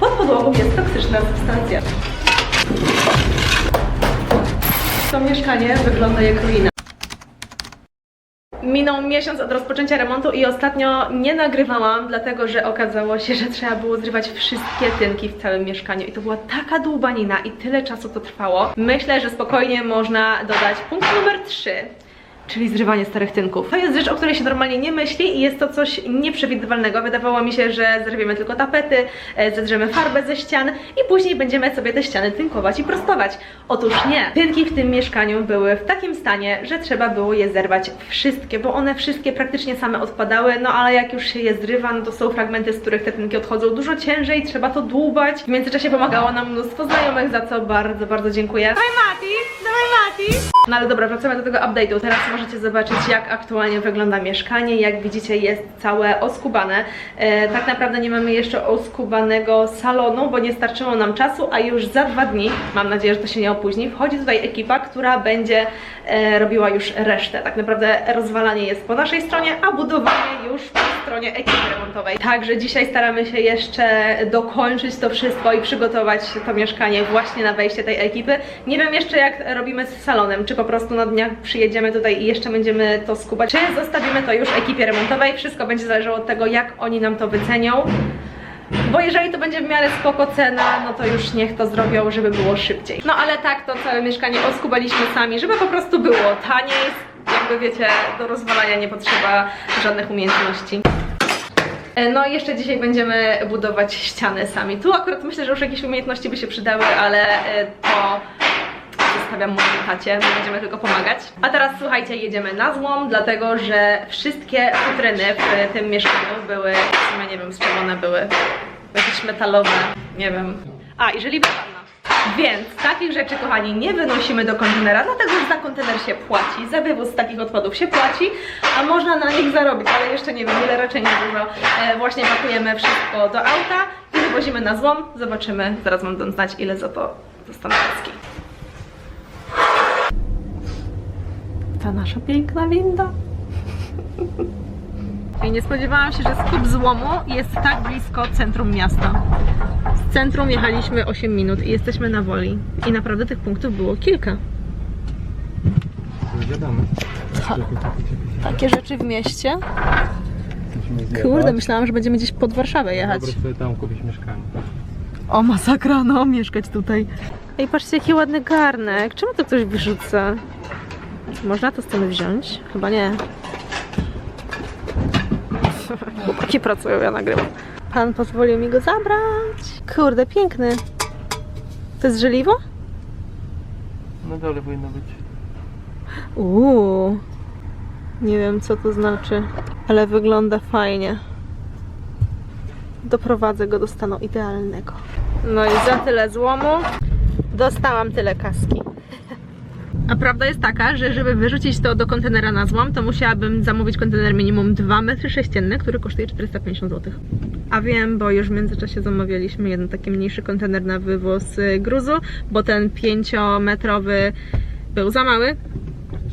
Pod podłogą jest toksyczna substancja. To mieszkanie wygląda jak ruina. Minął miesiąc od rozpoczęcia remontu i ostatnio nie nagrywałam, dlatego że okazało się, że trzeba było zrywać wszystkie tynki w całym mieszkaniu. I to była taka dłubanina i tyle czasu to trwało. Myślę, że spokojnie można dodać punkt numer 3. Czyli zrywanie starych tynków. To jest rzecz, o której się normalnie nie myśli i jest to coś nieprzewidywalnego. Wydawało mi się, że zerwiemy tylko tapety, e, zedrzemy farbę ze ścian i później będziemy sobie te ściany tynkować i prostować. Otóż nie. Tynki w tym mieszkaniu były w takim stanie, że trzeba było je zerwać wszystkie, bo one wszystkie praktycznie same odpadały, no ale jak już się je zrywa, no to są fragmenty, z których te tynki odchodzą dużo ciężej, trzeba to dłubać. W międzyczasie pomagało nam mnóstwo znajomych, za co bardzo, bardzo dziękuję. Dawaj Mati! Dawaj Mati! No ale dobra, wracamy do tego update'u. Teraz możecie zobaczyć, jak aktualnie wygląda mieszkanie. Jak widzicie, jest całe oskubane. E, tak naprawdę nie mamy jeszcze oskubanego salonu, bo nie starczyło nam czasu, a już za dwa dni, mam nadzieję, że to się nie opóźni, wchodzi tutaj ekipa, która będzie e, robiła już resztę. Tak naprawdę rozwalanie jest po naszej stronie, a budowanie już po stronie ekipy remontowej. Także dzisiaj staramy się jeszcze dokończyć to wszystko i przygotować to mieszkanie właśnie na wejście tej ekipy. Nie wiem jeszcze jak robimy z salonem, czy po prostu na dniach przyjedziemy tutaj jeszcze będziemy to skubać, czy zostawimy to już ekipie remontowej. Wszystko będzie zależało od tego, jak oni nam to wycenią. Bo jeżeli to będzie w miarę spoko cena, no to już niech to zrobią, żeby było szybciej. No ale tak, to całe mieszkanie oskubaliśmy sami, żeby po prostu było taniej. Jakby wiecie, do rozwalania nie potrzeba żadnych umiejętności. E, No i jeszcze dzisiaj będziemy budować ściany sami. Tu akurat myślę, że już jakieś umiejętności by się przydały, ale e, to zostawiam mojej tacie, my będziemy tylko pomagać. A teraz słuchajcie, jedziemy na złom, dlatego że wszystkie futryny w tym mieszkaniu były, w sumie nie wiem z czego one były, jakieś metalowe, nie wiem. A, i żeliwa panna. Więc takich rzeczy, kochani, nie wynosimy do kontenera, dlatego że za kontener się płaci, za wywóz takich odpadów się płaci, a można na nich zarobić, ale jeszcze nie wiem, ile raczej nie dużo. E, właśnie pakujemy wszystko do auta i wywozimy na złom. Zobaczymy, zaraz mam znać, ile za to dostanę Ta nasza piękna winda. I nie spodziewałam się, że skup złomu jest tak blisko centrum miasta. Z centrum jechaliśmy 8 minut i jesteśmy na woli. I naprawdę tych punktów było kilka. Wiadomo. Takie rzeczy w mieście. Kurde, myślałam, że będziemy gdzieś pod Warszawę jechać. Po prostu tam kupić mieszkanie. O masakra, no, mieszkać tutaj. Ej, patrzcie, jaki ładny garnek. Czemu to ktoś wyrzuca? Można to stąd wziąć? Chyba nie. Chłopaki pracują, ja nagrywam. Pan pozwolił mi go zabrać. Kurde, piękny. To jest żeliwo? Na dole powinno być. Uuu. Nie wiem, co to znaczy, ale wygląda fajnie. Doprowadzę go do stanu idealnego. No i za tyle złomu dostałam tyle kaski. A prawda jest taka, że żeby wyrzucić to do kontenera na złom, to musiałabym zamówić kontener minimum 2 metry sześcienne, który kosztuje 450 zł. A wiem, bo już w międzyczasie zamawialiśmy jeden taki mniejszy kontener na wywóz y, gruzu, bo ten 5-metrowy był za mały.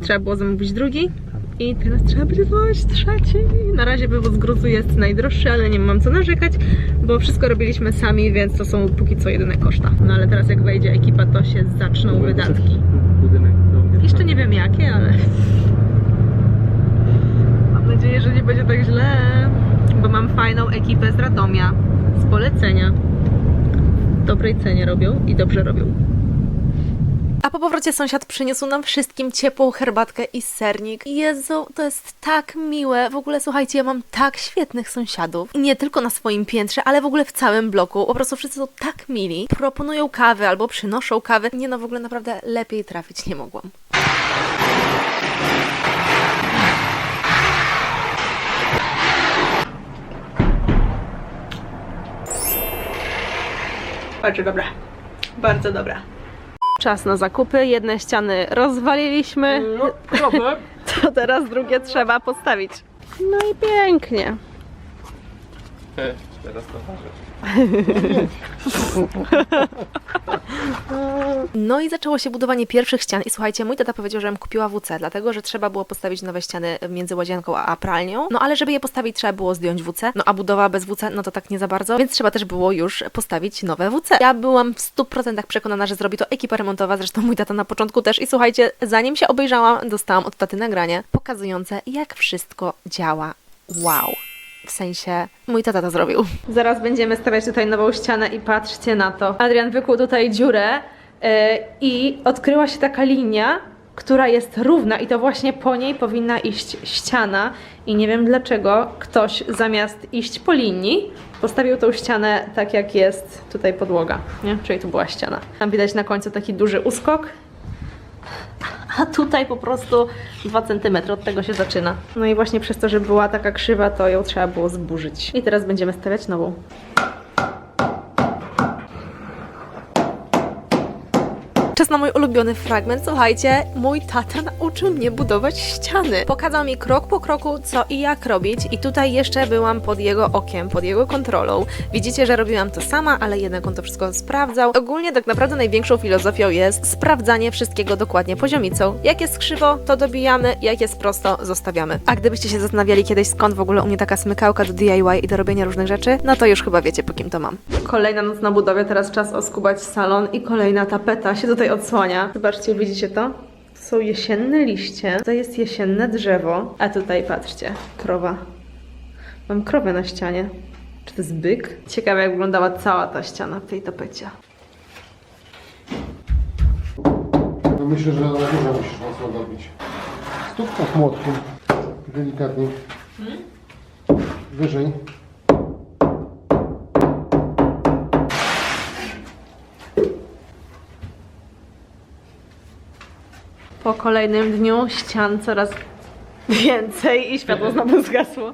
Trzeba było zamówić drugi. I teraz trzeba będzie znaleźć trzeci. Na razie wywóz gruzu jest najdroższy, ale nie mam co narzekać, bo wszystko robiliśmy sami, więc to są póki co jedyne koszta. No ale teraz jak wejdzie ekipa, to się zaczną wydatki. Jeszcze nie wiem jakie, ale mam nadzieję, że nie będzie tak źle, bo mam fajną ekipę z Radomia, z polecenia. Dobrej cenie robią i dobrze robią. A po powrocie sąsiad przyniósł nam wszystkim ciepłą herbatkę i sernik. Jezu, to jest tak miłe. W ogóle słuchajcie, ja mam tak świetnych sąsiadów. Nie tylko na swoim piętrze, ale w ogóle w całym bloku. Po prostu wszyscy są tak mili. Proponują kawy albo przynoszą kawy. Nie no, w ogóle naprawdę lepiej trafić nie mogłam. Bardzo dobra. Bardzo dobra. Czas na zakupy. Jedne ściany rozwaliliśmy. No. To teraz drugie trzeba postawić. No i pięknie. Teraz to. No i zaczęło się budowanie pierwszych ścian i słuchajcie, mój tata powiedział, żebym kupiła WC, dlatego, że trzeba było postawić nowe ściany między łazienką a pralnią. No ale żeby je postawić, trzeba było zdjąć WC, no a budowa bez WC, no to tak nie za bardzo, więc trzeba też było już postawić nowe WC. Ja byłam w 100% przekonana, że zrobi to ekipa remontowa, zresztą mój tata na początku też i słuchajcie, zanim się obejrzałam, dostałam od taty nagranie pokazujące, jak wszystko działa. Wow. W sensie, mój tata to zrobił. Zaraz będziemy stawiać tutaj nową ścianę i patrzcie na to. Adrian wykuł tutaj dziurę yy, i odkryła się taka linia, która jest równa i to właśnie po niej powinna iść ściana. I nie wiem dlaczego ktoś zamiast iść po linii, postawił tą ścianę tak jak jest tutaj podłoga, nie? Czyli tu była ściana. Tam widać na końcu taki duży uskok, a tutaj po prostu 2 cm od tego się zaczyna. No i właśnie przez to, że była taka krzywa, to ją trzeba było zburzyć. I teraz będziemy stawiać nową. Czas na mój ulubiony fragment. Słuchajcie, mój tata nauczył mnie budować ściany. Pokazał mi krok po kroku, co i jak robić, i tutaj jeszcze byłam pod jego okiem, pod jego kontrolą. Widzicie, że robiłam to sama, ale jednak on to wszystko sprawdzał. Ogólnie tak naprawdę największą filozofią jest sprawdzanie wszystkiego dokładnie poziomicą. Jak jest krzywo, to dobijamy, jak jest prosto, zostawiamy. A gdybyście się zastanawiali kiedyś, skąd w ogóle u mnie taka smykałka do DIY i do robienia różnych rzeczy, no to już chyba wiecie, po kim to mam. Kolejna noc na budowie, teraz czas oskubać salon i kolejna tapeta się tutaj odsłania. Zobaczcie, widzicie to? To są jesienne liście, to jest jesienne drzewo, a tutaj patrzcie, krowa. Mam krowę na ścianie. Czy to jest byk? Ciekawe jak wyglądała cała ta ściana w tej tapecie. No myślę, że na górze musisz mocno dobić. Stóp tak młotkiem. Delikatnie. Wyżej. Po kolejnym dniu ścian coraz więcej i światło znowu zgasło.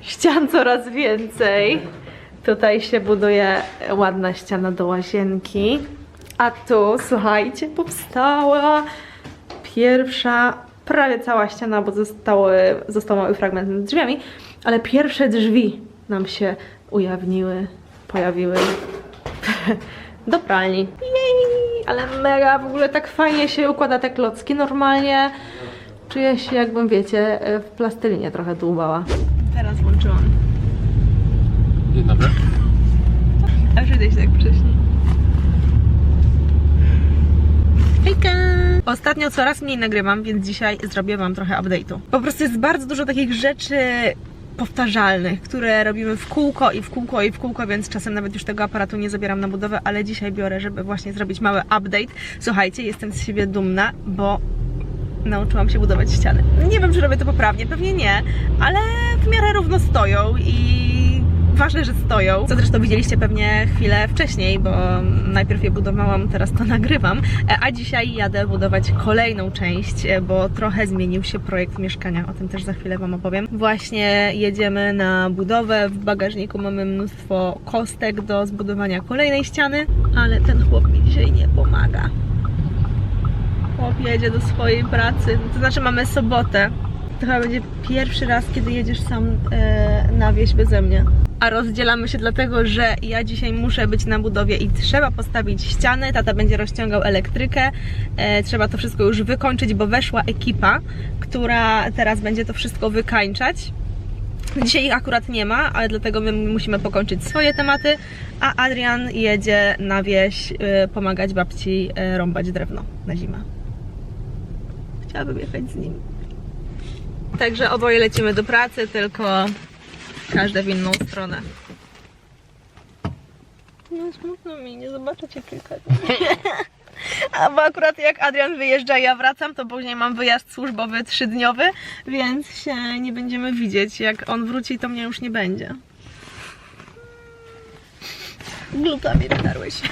Ścian coraz więcej. Tutaj się buduje ładna ściana do łazienki. A tu, słuchajcie, powstała pierwsza, prawie cała ściana, bo zostały, został mały fragment nad drzwiami, ale pierwsze drzwi nam się ujawniły, pojawiły do pralni. Ale mega, w ogóle tak fajnie się układa te klocki. Normalnie czuję się jakbym, wiecie, w plastelinie trochę dłubała. Teraz włączyłam. Dzień dobry. A przydaj się jak wcześniej. Hejka! Ostatnio coraz mniej nagrywam, więc dzisiaj zrobię Wam trochę update'u. Po prostu jest bardzo dużo takich rzeczy powtarzalnych, które robimy w kółko i w kółko i w kółko, więc czasem nawet już tego aparatu nie zabieram na budowę, ale dzisiaj biorę, żeby właśnie zrobić mały update. Słuchajcie, jestem z siebie dumna, bo nauczyłam się budować ściany. Nie wiem, czy robię to poprawnie, pewnie nie, ale w miarę równo stoją i ważne, że stoją. Co zresztą widzieliście pewnie chwilę wcześniej, bo najpierw je budowałam, teraz to nagrywam, E, a dzisiaj jadę budować kolejną część, e, bo trochę zmienił się projekt mieszkania, o tym też za chwilę Wam opowiem. Właśnie jedziemy na budowę, w bagażniku mamy mnóstwo kostek do zbudowania kolejnej ściany, ale ten chłop mi dzisiaj nie pomaga. Chłop jedzie do swojej pracy, to znaczy mamy sobotę. To chyba będzie pierwszy raz, kiedy jedziesz sam e, na wieś beze mnie. A rozdzielamy się dlatego, że ja dzisiaj muszę być na budowie i trzeba postawić ściany. Tata będzie rozciągał elektrykę. E, trzeba to wszystko już wykończyć, bo weszła ekipa, która teraz będzie to wszystko wykańczać. Dzisiaj ich akurat nie ma, ale dlatego my musimy pokończyć swoje tematy, a Adrian jedzie na wieś y, pomagać babci y, rąbać drewno na zimę. Chciałabym jechać z nim. Także oboje lecimy do pracy, tylko każde w inną stronę. No smutno mi, nie zobaczę cię kilka dni. A bo akurat jak Adrian wyjeżdża i ja wracam, to później mam wyjazd służbowy trzydniowy, więc się nie będziemy widzieć. Jak on wróci, to mnie już nie będzie. Glutami dotarły się.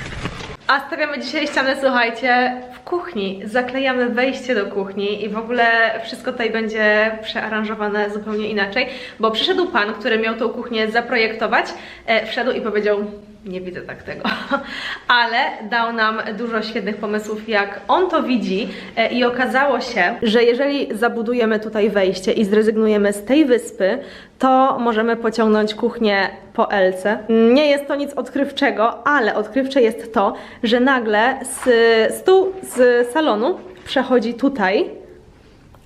A stawiamy dzisiaj ścianę, słuchajcie, w kuchni. Zaklejamy wejście do kuchni i w ogóle wszystko tutaj będzie przearanżowane zupełnie inaczej, bo przyszedł pan, który miał tą kuchnię zaprojektować, e, wszedł i powiedział nie widzę tak tego. Ale dał nam dużo świetnych pomysłów, jak on to widzi e, i okazało się, że jeżeli zabudujemy tutaj wejście i zrezygnujemy z tej wyspy, to możemy pociągnąć kuchnię po Elce. Nie jest to nic odkrywczego, ale odkrywcze jest to, że nagle z stół z salonu przechodzi tutaj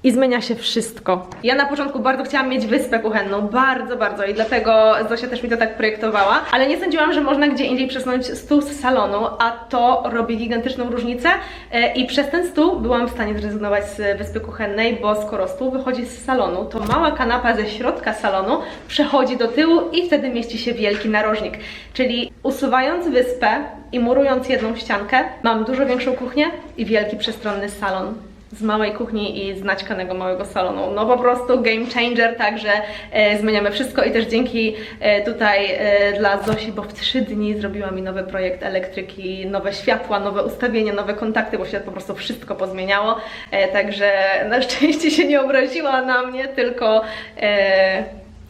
i zmienia się wszystko. Ja na początku bardzo chciałam mieć wyspę kuchenną, bardzo, bardzo. I dlatego Zosia też mi to tak projektowała, ale nie sądziłam, że można gdzie indziej przesunąć stół z salonu, a to robi gigantyczną różnicę. E, i przez ten stół byłam w stanie zrezygnować z wyspy kuchennej, bo skoro stół wychodzi z salonu, to mała kanapa ze środka salonu przechodzi do tyłu i wtedy mieści się wielki narożnik. Czyli usuwając wyspę i murując jedną ściankę, mam dużo większą kuchnię i wielki przestronny salon z małej kuchni i z naćkanego małego salonu. No po prostu game changer, także e, zmieniamy wszystko i też dzięki e, tutaj e, dla Zosi, bo w trzy dni zrobiła mi nowy projekt elektryki, nowe światła, nowe ustawienia, nowe kontakty, bo się po prostu wszystko pozmieniało, e, także na szczęście się nie obraziła na mnie, tylko e,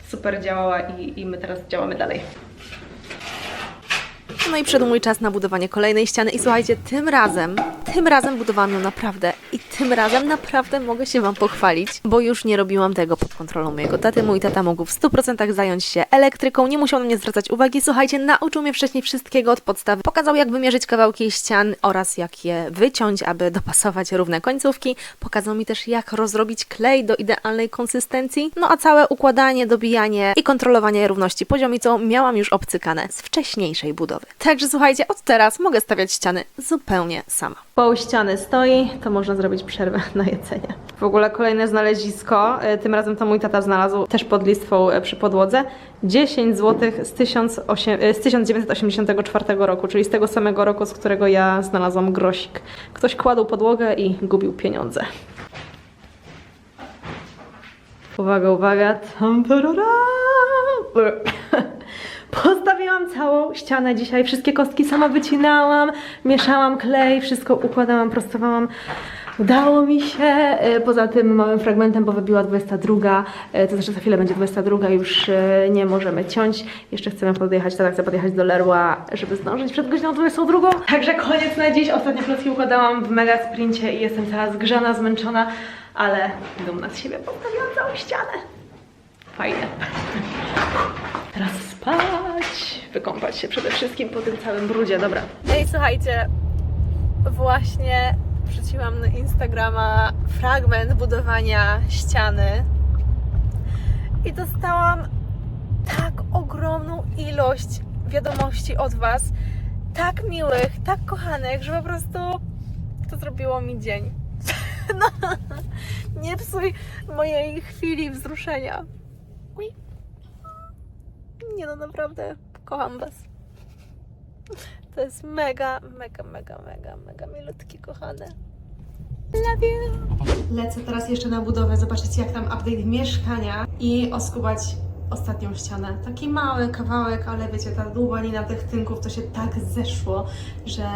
super działała i, i my teraz działamy dalej. No i przyszedł mój czas na budowanie kolejnej ściany i słuchajcie, tym razem, tym razem budowałam ją naprawdę tym razem naprawdę mogę się Wam pochwalić, bo już nie robiłam tego pod kontrolą mojego taty. Mój tata mógł w 100% zająć się elektryką, nie musiał na mnie zwracać uwagi. Słuchajcie, nauczył mnie wcześniej wszystkiego od podstawy. Pokazał jak wymierzyć kawałki ścian oraz jak je wyciąć, aby dopasować równe końcówki. Pokazał mi też jak rozrobić klej do idealnej konsystencji. No a całe układanie, dobijanie i kontrolowanie równości poziomicą miałam już obcykane z wcześniejszej budowy. Także słuchajcie, od teraz mogę stawiać ściany zupełnie sama. Pół ściany stoi, to można zrobić przerwę na jedzenie. W ogóle kolejne znalezisko, e, tym razem to mój tata znalazł też pod listwą e, przy podłodze. 10 zł z, 1008 e, z 1984 roku, czyli z tego samego roku, z którego ja znalazłam grosik. Ktoś kładł podłogę i gubił pieniądze. Uwaga, uwaga. Postawiłam całą ścianę dzisiaj, wszystkie kostki sama wycinałam, mieszałam klej, wszystko układałam, prostowałam. Udało mi się, e, poza tym małym fragmentem, bo wybiła 22, e, to znaczy za chwilę będzie 22, już e, nie możemy ciąć. Jeszcze chcemy podjechać, tak chcę podjechać do Lerła, żeby zdążyć przed godziną 22. Także koniec na dziś, ostatnie klocki układałam w mega sprincie i jestem cała zgrzana, zmęczona, ale dumna z siebie, postawiłam całą ścianę. Fajnie. Teraz spać, wykąpać się przede wszystkim po tym całym brudzie, dobra. Ej, słuchajcie, właśnie wrzuciłam na Instagrama fragment budowania ściany i dostałam tak ogromną ilość wiadomości od Was, tak miłych, tak kochanych, że po prostu to zrobiło mi dzień. No, nie psuj mojej chwili wzruszenia. Nie no, naprawdę kocham Was. To jest mega, mega, mega, mega, mega milutkie, kochane. Love you! Lecę teraz jeszcze na budowę, zobaczyć jak tam update mieszkania i oskubać ostatnią ścianę. Taki mały kawałek, ale wiecie, ta dłubanina tych tynków to się tak zeszło, że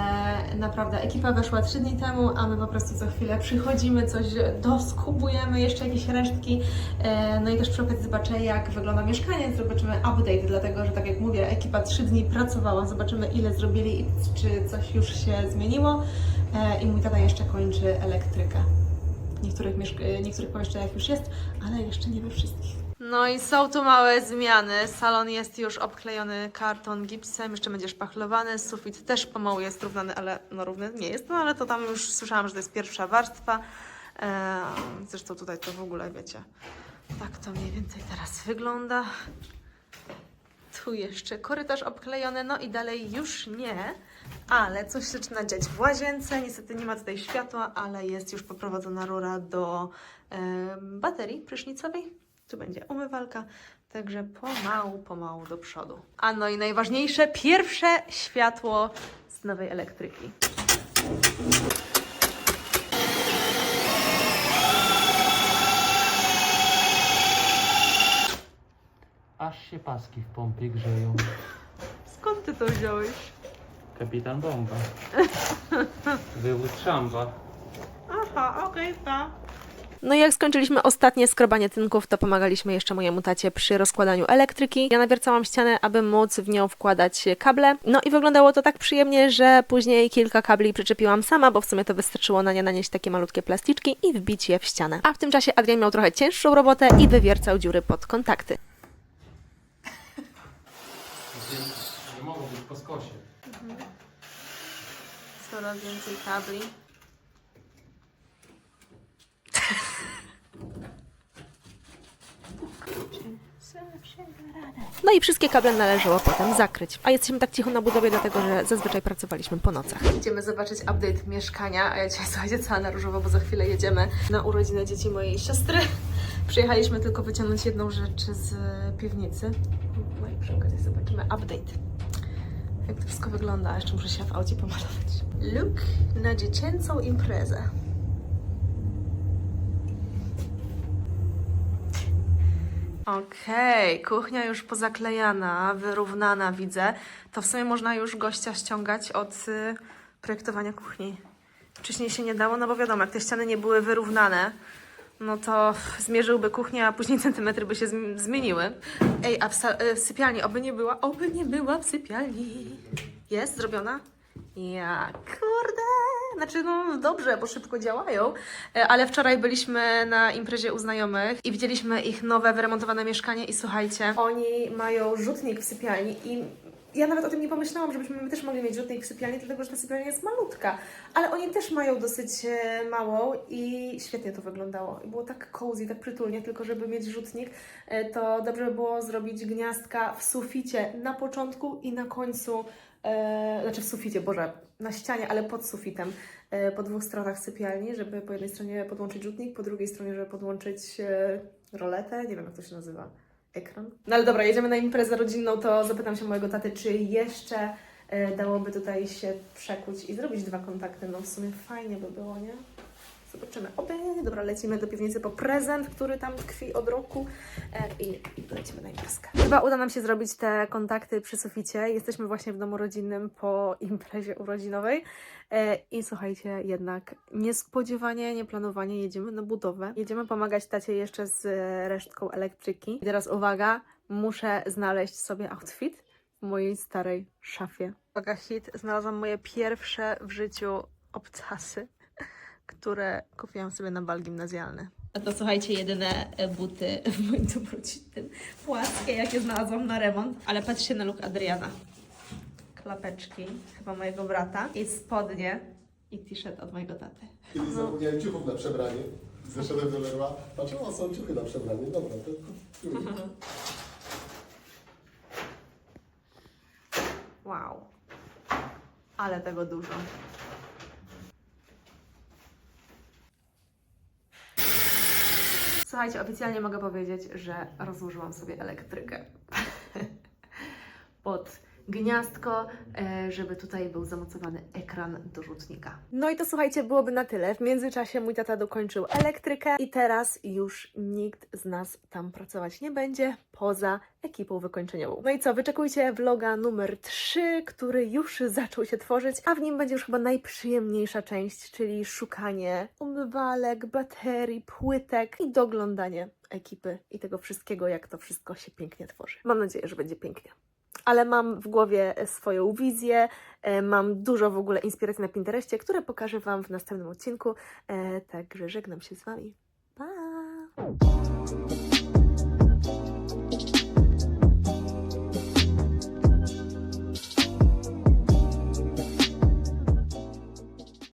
naprawdę ekipa weszła trzy dni temu, a my po prostu co chwilę przychodzimy, coś doskubujemy, jeszcze jakieś resztki. E, No i też przy okazji zobaczę jak wygląda mieszkanie, zobaczymy update, dlatego że tak jak mówię, ekipa trzy dni pracowała, zobaczymy ile zrobili i czy coś już się zmieniło. E, I mój tata jeszcze kończy elektrykę. Niektórych, e, niektórych pomieszczeniach już jest, ale jeszcze nie we wszystkich. No i są tu małe zmiany. Salon jest już obklejony karton gipsem, jeszcze będzie szpachlowany. Sufit też pomału jest równany, ale no równy nie jest, no ale to tam już słyszałam, że to jest pierwsza warstwa. Eee, zresztą tutaj to w ogóle wiecie. Tak to mniej więcej teraz wygląda. Tu jeszcze korytarz obklejony, no i dalej już nie, ale coś się zaczyna dziać w łazience. Niestety nie ma tutaj światła, ale jest już poprowadzona rura do em, baterii prysznicowej. Tu będzie umywalka, także pomału, pomału do przodu. A no i najważniejsze, pierwsze światło z nowej elektryki. Aż się paski w pompie grzeją. Skąd ty to wziąłeś? Kapitan Bomba. Wywód szamba. Aha, okej, okay, No i jak skończyliśmy ostatnie skrobanie tynków, to pomagaliśmy jeszcze mojemu tacie przy rozkładaniu elektryki. Ja nawiercałam ścianę, aby móc w nią wkładać kable. No i wyglądało to tak przyjemnie, że później kilka kabli przyczepiłam sama, bo w sumie to wystarczyło na nie nanieść takie malutkie plasticzki i wbić je w ścianę. A w tym czasie Adrian miał trochę cięższą robotę i wywiercał dziury pod kontakty. Nie mogą być po skosie. Coraz więcej kabli. No i wszystkie kable należało potem zakryć. A jesteśmy tak cicho na budowie, dlatego że zazwyczaj pracowaliśmy po nocach. Idziemy zobaczyć update mieszkania, a ja dzisiaj słuchajcie cała na różowo, bo za chwilę jedziemy na urodziny dzieci mojej siostry. Przyjechaliśmy tylko wyciągnąć jedną rzecz z piwnicy. No i przy okazji zobaczymy update jak to wszystko wygląda. Jeszcze muszę się w aucie pomalować. Look na dziecięcą imprezę. Okej, kuchnia już pozaklejana, wyrównana widzę. To w sumie można już gościa ściągać od y, projektowania kuchni. Wcześniej się nie dało, no bo wiadomo, jak te ściany nie były wyrównane, no to zmierzyłby kuchnię, a później centymetry by się zm- zmieniły. Ej, a w, y, w sypialni, oby nie była, oby nie była w sypialni. Jest zrobiona? Ja, kurde. Znaczy, no dobrze, bo szybko działają, E, ale wczoraj byliśmy na imprezie u znajomych i widzieliśmy ich nowe, wyremontowane mieszkanie i słuchajcie, oni mają rzutnik w sypialni i ja nawet o tym nie pomyślałam, żebyśmy my też mogli mieć rzutnik w sypialni, dlatego że ta sypialnia jest malutka, ale oni też mają dosyć e, małą i świetnie to wyglądało. Było tak cozy, tak przytulnie, tylko żeby mieć rzutnik, e, to dobrze by było zrobić gniazdka w suficie na początku i na końcu, e, znaczy w suficie, Boże, na ścianie, ale pod sufitem, e, po dwóch stronach sypialni, żeby po jednej stronie podłączyć rzutnik, po drugiej stronie, żeby podłączyć e, roletę, nie wiem jak to się nazywa, ekran. No ale dobra, jedziemy na imprezę rodzinną, to zapytam się mojego taty, czy jeszcze e, dałoby tutaj się przekuć i zrobić dwa kontakty, no w sumie fajnie by było, nie? Zobaczymy. Oby, dobra, lecimy do piwnicy po prezent, który tam tkwi od roku e, i lecimy na imprezkę. Chyba uda nam się zrobić te kontakty przy suficie. Jesteśmy właśnie w domu rodzinnym po imprezie urodzinowej i słuchajcie, jednak niespodziewanie, nieplanowanie jedziemy na budowę. Jedziemy pomagać tacie jeszcze z e, resztką elektryki. I teraz uwaga, muszę znaleźć sobie outfit w mojej starej szafie. Uwaga, hit, znalazłam moje pierwsze w życiu obcasy które kupiłam sobie na bal gimnazjalny. A to słuchajcie, jedyne e, buty w moim domu rodzinnym. Płaskie, jakie znalazłam na remont. Ale patrzcie na look Adriana. Klapeczki, chyba mojego brata. I spodnie. I t-shirt od mojego taty. Kiedyś zapomniałem ciuchów na przebranie. Zeszedłem do Leroy. Patrzę, o, są ciuchy na przebranie. Dobra, to. Wow. Ale tego dużo. Słuchajcie, oficjalnie mogę powiedzieć, że rozłożyłam sobie elektrykę pod gniazdko, e, żeby tutaj był zamocowany ekran do rzutnika. No i to słuchajcie, byłoby na tyle. W międzyczasie mój tata dokończył elektrykę i teraz już nikt z nas tam pracować nie będzie, poza ekipą wykończeniową. No i co, wyczekujcie vloga numer 3, który już zaczął się tworzyć, a w nim będzie już chyba najprzyjemniejsza część, czyli szukanie umywalek, baterii, płytek i doglądanie ekipy i tego wszystkiego, jak to wszystko się pięknie tworzy. Mam nadzieję, że będzie pięknie ale mam w głowie swoją wizję, e, mam dużo w ogóle inspiracji na Pinterestie, które pokażę Wam w następnym odcinku. E, Także żegnam się z Wami. Pa!